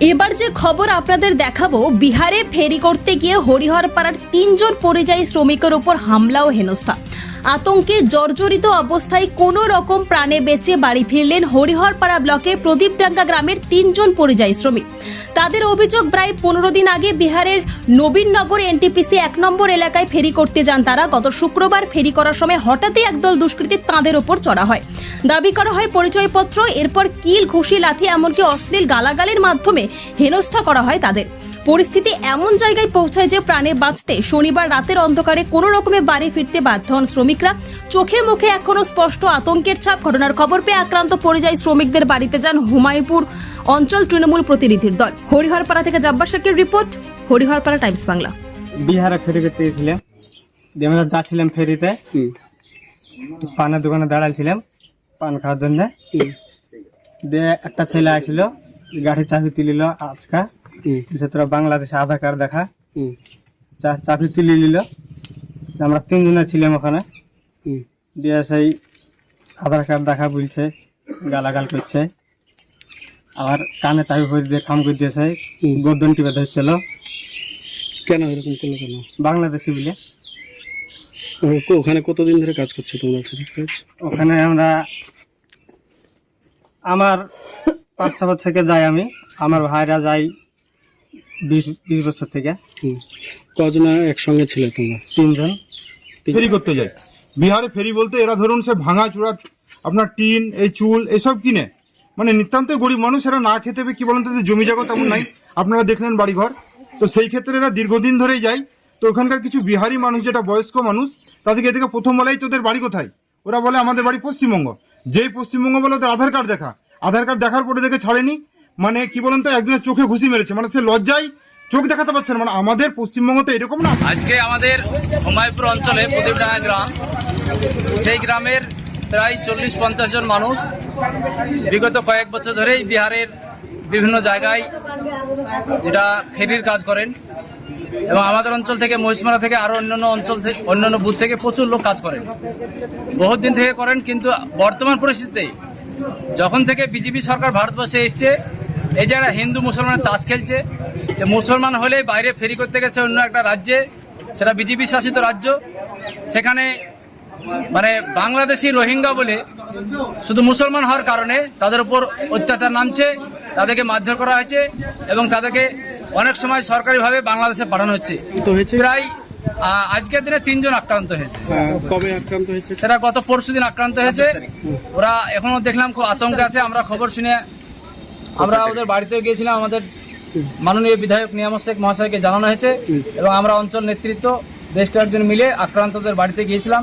এবার যে খবর আপনাদের দেখাবো, বিহারে ফেরি করতে গিয়ে হরিহরপাড়ার তিনজন পরিযায়ী শ্রমিকের ওপর হামলা ও হেনস্থা। আতঙ্কে জর্জরিত অবস্থায় কোনো রকম প্রাণে বেঁচে বাড়ি ফিরলেন হরিহরপাড়া ব্লকের প্রদীপডাঙ্গা গ্রামের তিনজন পরিযায়ী শ্রমিক। তাদের অভিযোগ, প্রায় পনেরো দিন আগে বিহারের নবীননগর এনটিপিসি এক নম্বর এলাকায় ফেরি করতে যান তারা। গত শুক্রবার ফেরি করার সময় হঠাৎই একদল দুষ্কৃতী তাঁদের ওপর চড়া হয়। দাবি করা হয়, পরিচয়পত্র, এরপর কিল, ঘুষি, লাথি, এমনকি অশ্লীল গালাগালের মাধ্যমে হেনস্থা করা হয় তাদের। পরিস্থিতি এমন জায়গায় পৌঁছায় যে প্রাণে বাঁচতে শনিবার রাতের অন্ধকারে কোনো রকমে বাড়ি ফিরতে বাধ্য হন শ্রমিকরা। চোখে মুখে এখনও স্পষ্ট আতঙ্কের ছাপ। ঘটনার খবর পেয়ে আক্রান্ত পরিযায়ী শ্রমিকদের বাড়িতে যান হুমায়ুপুর অঞ্চল তৃণমূল প্রতিনিধির দল। হরিহরপাড়া থেকে জাব্বার শেখের রিপোর্ট হরিহরপাড়া টাইমস বাংলা। বিহারে ফেরি করতে গেছিলাম। আমরা যাচ্ছিলাম ফেরিতে পানের দোকানে দাঁড়াইছিলাম পান খাওয়ার জন্য। দিয়ে একটা ছেলে আসছিল গাড়ি চাবি তুলিল আজকা। সে তোরা বাংলাদেশে আধার কার্ড দেখা। চা- চাবি তুলে নিল আমরা তিনজনে ছিলাম ওখানে। দিয়ে সেই আধার কার্ড দেখা বলছে গালাগাল করছে। আবার কানে চাবি করে দিয়ে কাম করে দিয়েছে গর্দন টিপে ধরছিল। কেন এরকম করল কেন? বাংলাদেশি বলে। ওখানে কতদিন ধরে কাজ করছ তোমরা ওখানে? আমরা আমার পাঁচ ছ বছর থেকে যাই আমি। আমার ভাইরা যাই বিশ বিশ বছর থেকে। হুম। কজন একসঙ্গে ছিলে তোমরা? তিনজন। ফেরি করতে যায়। বিহারে ফেরি বলতে এরা ধরুন সে ভাঙা চূড়া, আপনার টিন, এই চুল, এসব কিনে। মানে নিতান্ত গরিব মানুষ, এরা না খেতে কি বলেন তো, এদের জমি জায়গা তেমন নাই। আপনারা দেখলেন বাড়িঘর। তো সেই ক্ষেত্রে এরা দীর্ঘদিন ধরেই যায়। তো ওখানকার কিছু বিহারি মানুষ, যেটা বয়স্ক মানুষ, তাদেরকে এদিকে প্রথম বলাই তোদের বাড়ি কোথায়? ওরা বলে আমাদের বাড়ি পশ্চিমবঙ্গ। যেই পশ্চিমবঙ্গ বলে ওদের আধার কার্ড দেখা। আধার কার্ড দেখার পরে দেখে ছাড়েনি। মানে কি বলেন তো, একজনের চোখে ঘুষি মেরেছে। মানে সে লজ্জায় চোখ দেখাতে পারছেন মানে আমাদের পশ্চিমবঙ্গ তো এরকম না। আজকে আমাদের হুমায়ুপুর অঞ্চলে প্রদীপডাঙ্গা গ্রাম, সেই গ্রামের প্রায় চল্লিশ পঞ্চাশ জন মানুষ বিগত কয়েক বছর ধরেই বিহারের বিভিন্ন জায়গায় যেটা ফেরির কাজ করেন এবং আমাদের অঞ্চল থেকে মহিষমারা থেকে আরও অন্যান্য অঞ্চল থেকে, অন্যান্য বুথ থেকে প্রচুর লোক কাজ করেন। বহুত দিন থেকে করেন, কিন্তু বর্তমান পরিস্থিতিতে যখন থেকে বিজেপি সরকার ভারতবর্ষে এসছে, এই যে একটা হিন্দু মুসলমানের তাস খেলছে যে মুসলমান হলে বাইরে ফেরি করতে গেছে অন্য একটা রাজ্যে সেটা বিজেপি শাসিত রাজ্য। সেখানে মানে বাংলাদেশি রোহিঙ্গা বলে শুধু মুসলমান হওয়ার কারণে তাদের উপর অত্যাচার নামছে তাদেরকে মারধর করা হয়েছে এবং তাদেরকে অনেক সময় সরকারিভাবে বাংলাদেশে পাঠানো হচ্ছে। প্রায় আজকের দিনে তিনজন আক্রান্ত হয়েছে। কবে আক্রান্ত হয়েছে? সেটা গত পরশু দিন আক্রান্ত হয়েছে। ওরা এখনও দেখলাম খুব আতঙ্কে আছে আমরা খবর শুনে আমরা ওদের বাড়িতে গিয়েছিলাম আমাদের মাননীয় বিধায়ক নিয়ামত শেখ মহাশয়কে জানানো হয়েছে এবং আমরা অঞ্চল নেতৃত্ব বেশ কয়েকজন মিলে আক্রান্তদের বাড়িতে গিয়েছিলাম।